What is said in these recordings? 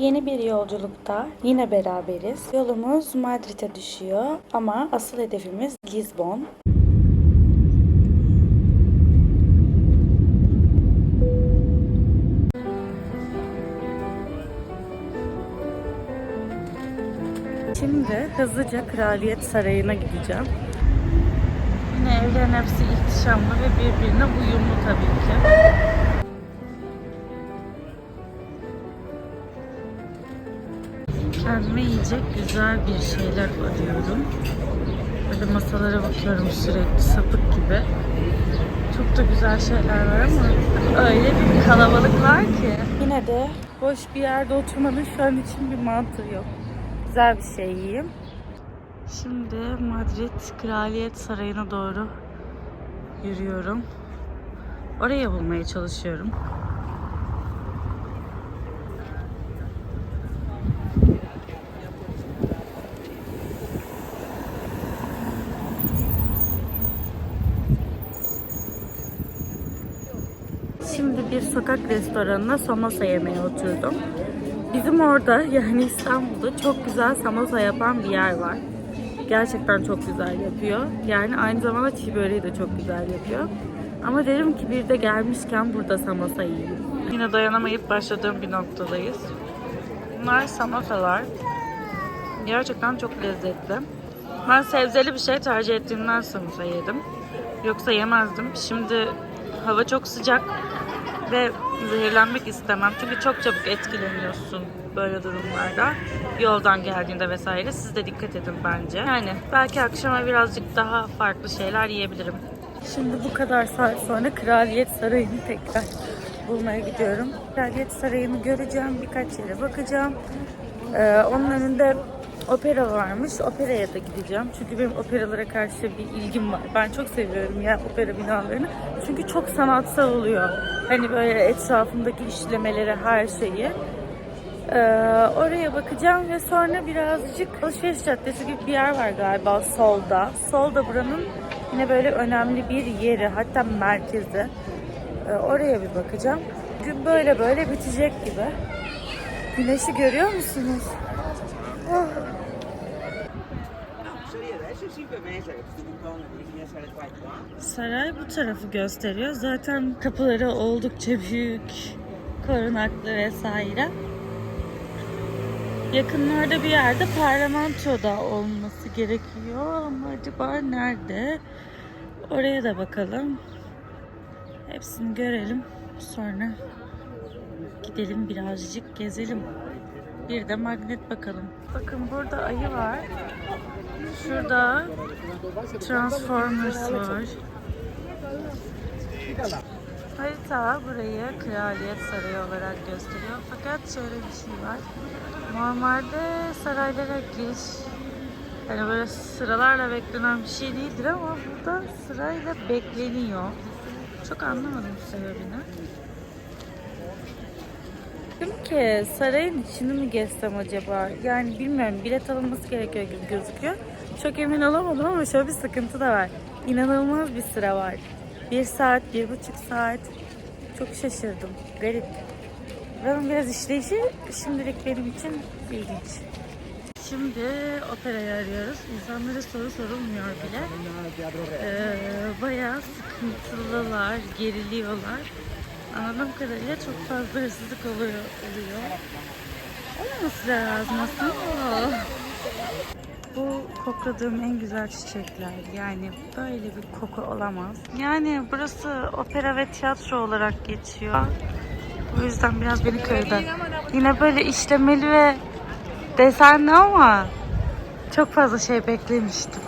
Yeni bir yolculukta yine beraberiz. Yolumuz Madrid'e düşüyor ama asıl hedefimiz Lisbon. Şimdi hızlıca Kraliyet Sarayı'na gideceğim. Yine evlerin hepsi ihtişamlı ve birbirine uyumlu tabii ki. Kendime yiyecek güzel bir şeyler arıyorum. Böyle masalara bakıyorum sürekli sapık gibi. Çok da güzel şeyler var ama öyle bir kalabalık var ki. Yine de boş bir yerde oturmanın şu an için bir mantığı yok. Güzel bir şey yiyeyim. Şimdi Madrid Kraliyet Sarayı'na doğru yürüyorum. Oraya bulmaya çalışıyorum. Şimdi bir sokak restoranına samosa yemeye oturdum. Bizim orada yani İstanbul'da çok güzel samosa yapan bir yer var. Gerçekten çok güzel yapıyor. Yani aynı zamanda çiğ böreği de çok güzel yapıyor. Ama derim ki bir de gelmişken burada samosa yiyeyim. Yine dayanamayıp başladığım bir noktadayız. Bunlar samosalar. Gerçekten çok lezzetli. Ben sebzeli bir şey tercih ettiğimden samosa yedim. Yoksa yemezdim. Şimdi hava çok sıcak ve zehirlenmek istemem. Çünkü çok çabuk etkileniyorsun böyle durumlarda. Yoldan geldiğinde vesaire. Siz de dikkat edin bence. Yani belki akşama birazcık daha farklı şeyler yiyebilirim. Şimdi bu kadar saat sonra Kraliyet Sarayı'nı tekrar bulmaya gidiyorum. Kraliyet Sarayı'nı göreceğim. Birkaç yere bakacağım. Ee, onun önünde opera varmış. Operaya da gideceğim. Çünkü benim operalara karşı bir ilgim var. Ben çok seviyorum ya opera binalarını. Çünkü çok sanatsal oluyor. Hani böyle etrafındaki işlemeleri, her şeyi. Ee, oraya bakacağım ve sonra birazcık alışveriş caddesi gibi bir yer var galiba solda. Solda buranın yine böyle önemli bir yeri hatta merkezi. Ee, oraya bir bakacağım. Gün böyle böyle bitecek gibi. Güneşi görüyor musunuz? Oh. Saray bu tarafı gösteriyor. Zaten kapıları oldukça büyük, korunaklı vesaire. Yakınlarda bir yerde parlamentoda olması gerekiyor ama acaba nerede? Oraya da bakalım. Hepsini görelim. Sonra gidelim birazcık gezelim. Bir de magnet bakalım. Bakın burada ayı var. Şurada Transformers var. Harita burayı Kraliyet Sarayı olarak gösteriyor. Fakat şöyle bir şey var. Normalde saraylara giriş hani böyle sıralarla beklenen bir şey değildir ama burada sırayla bekleniyor. Çok anlamadım sebebini. Dedim ki sarayın içini mi gezsem acaba? Yani bilmiyorum bilet alınması gerekiyor gibi gözüküyor. Çok emin olamadım ama şöyle bir sıkıntı da var. İnanılmaz bir sıra var. Bir saat, bir buçuk saat. Çok şaşırdım. Garip. Buranın biraz işleyişi şimdilik benim için ilginç. Şimdi operayı arıyoruz. İnsanlara soru sorulmuyor bile. Ee, bayağı sıkıntılılar, geriliyorlar. Anladığım kadarıyla çok fazla hırsızlık oluyor. oluyor. Olmaması lazım aslında. Bu kokladığım en güzel çiçekler. Yani böyle bir koku olamaz. Yani burası opera ve tiyatro olarak geçiyor. O yüzden biraz beni kırdı. Yine böyle işlemeli ve desenli ama çok fazla şey beklemiştim.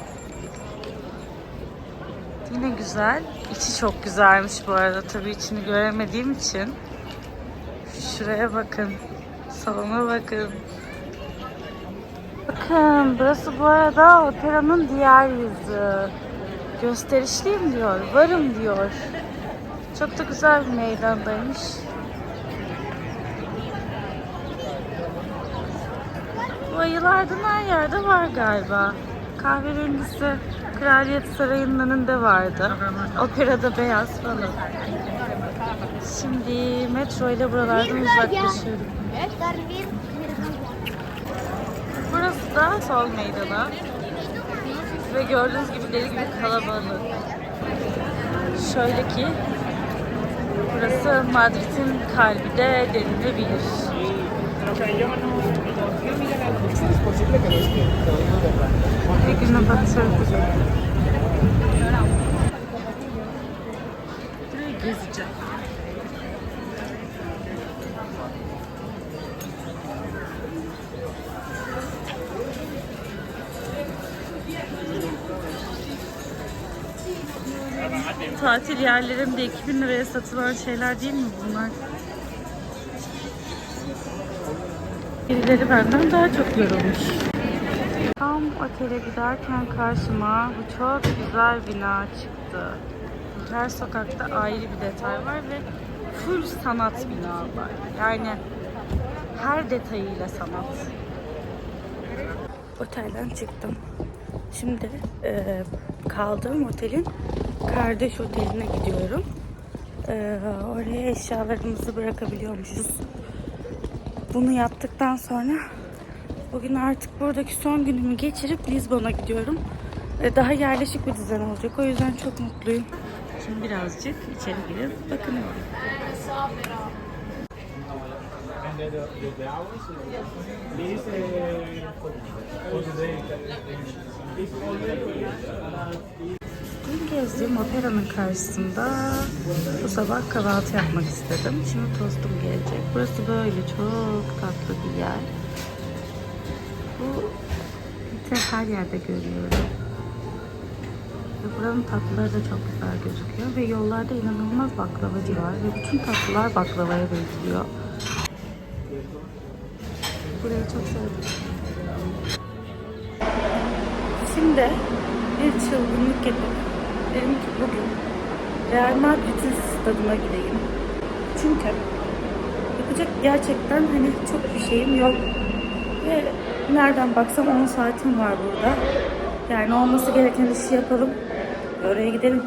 Yine güzel. İçi çok güzelmiş bu arada. Tabii içini göremediğim için. Şuraya bakın. Salona bakın. Bakın burası bu arada operanın diğer yüzü. Gösterişliyim diyor. Varım diyor. Çok da güzel bir meydandaymış. Bu ayılardan her yerde var galiba. Kahverengisi Kraliyet Sarayı'nın önünde vardı. Operada beyaz falan. Şimdi metro ile buralardan uzaklaşıyorum. Burası da sol meydanı. Ve gördüğünüz gibi deli gibi kalabalık. Şöyle ki burası Madrid'in kalbi de denilebilir. Güne batırdık. Burayı gezeceğim. Tatil yerlerinde 2000 liraya satılan şeyler değil mi bunlar? Birileri benden daha çok yorulmuş. Tam otele giderken karşıma bu çok güzel bina çıktı. Her sokakta ayrı bir detay var ve full sanat binalar. Yani her detayıyla sanat. Otelden çıktım. Şimdi e, kaldığım otelin kardeş oteline gidiyorum. E, oraya eşyalarımızı bırakabiliyormuşuz. Bunu yaptıktan sonra bugün artık buradaki son günümü geçirip Lizbon'a gidiyorum. Daha yerleşik bir düzen olacak. O yüzden çok mutluyum. Şimdi birazcık içeri girip bakınıyorum. Dün gezdiğim operanın karşısında bu sabah kahvaltı yapmak istedim. Şimdi tostum gelecek. Burası böyle çok tatlı bir yer. Bu de her yerde görüyorum. Ve buranın tatlıları da çok güzel gözüküyor. Ve yollarda inanılmaz baklavacı var. Ve bütün tatlılar baklavaya benziyor. Burayı çok sevdim. Şimdi bir çılgınlık yapıp dedim ki bugün Real Madrid'in stadına gideyim. Çünkü yapacak gerçekten hani çok bir şeyim yok. Ve nereden baksam 10 saatim var burada. Yani olması gereken işi yapalım. Oraya gidelim.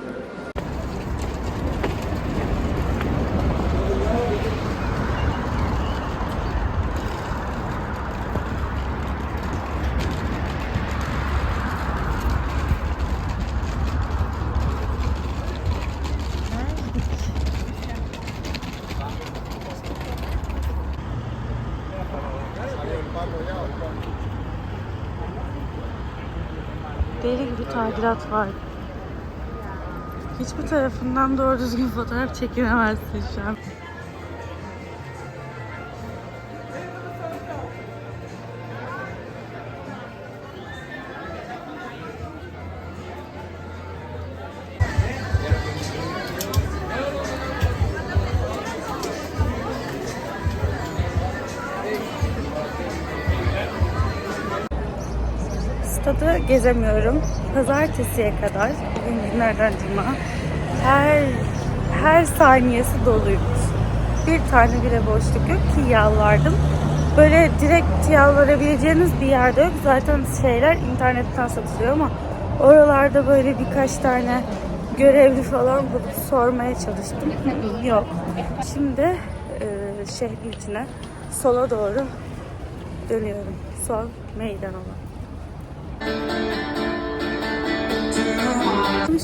Deli gibi tadilat var. Hiçbir tarafından doğru düzgün fotoğraf çekinemezsin şu an. Stadı gezemiyorum. Pazartesiye kadar, bugün günlerden cuma, her her saniyesi doluymuş. Bir tane bile boşluk yok ki yalvardım. Böyle direkt yalvarabileceğiniz bir yerde yok. Zaten şeyler internetten satılıyor ama oralarda böyle birkaç tane görevli falan bulup sormaya çalıştım. yok. Şimdi e, şehrin içine sola doğru dönüyorum. Sol meydan olan.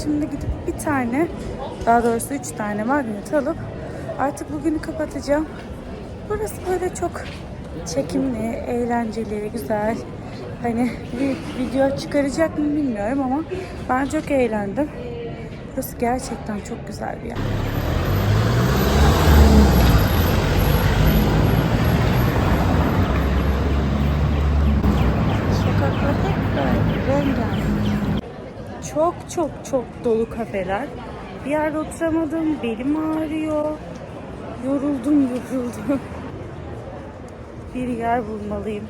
Şimdi gidip bir tane, daha doğrusu üç tane magnet alıp artık bugünü kapatacağım. Burası böyle çok çekimli, eğlenceli, güzel. Hani bir video çıkaracak mı bilmiyorum ama ben çok eğlendim. Burası gerçekten çok güzel bir yer. Çok çok dolu kafeler. Bir yerde oturamadım, belim ağrıyor. Yoruldum, yoruldum. Bir yer bulmalıyım.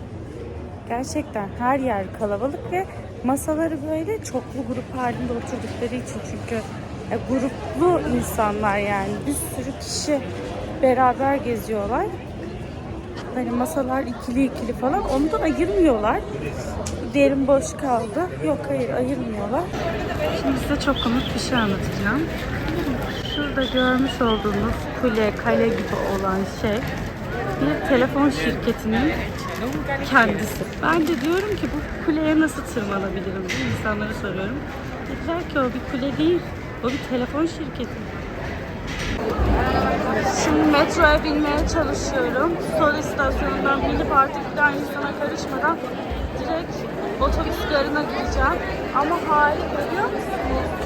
Gerçekten her yer kalabalık ve masaları böyle çoklu grup halinde oturdukları için çünkü e, gruplu insanlar yani bir sürü kişi beraber geziyorlar. Hani masalar ikili ikili falan ondan ayırmıyorlar. Diğerim boş kaldı. Yok hayır ayırmıyorlar. Şimdi size çok komik bir şey anlatacağım. Şurada görmüş olduğunuz kule, kale gibi olan şey bir telefon şirketinin kendisi. Ben de diyorum ki bu kuleye nasıl tırmanabilirim diye insanlara soruyorum. Dediler ki o bir kule değil, o bir telefon şirketi. Şimdi metroya binmeye çalışıyorum. Sol istasyonundan binip artık bir daha insana karışmadan direkt otobüs garına gideceğim. Ama hali görüyor musunuz?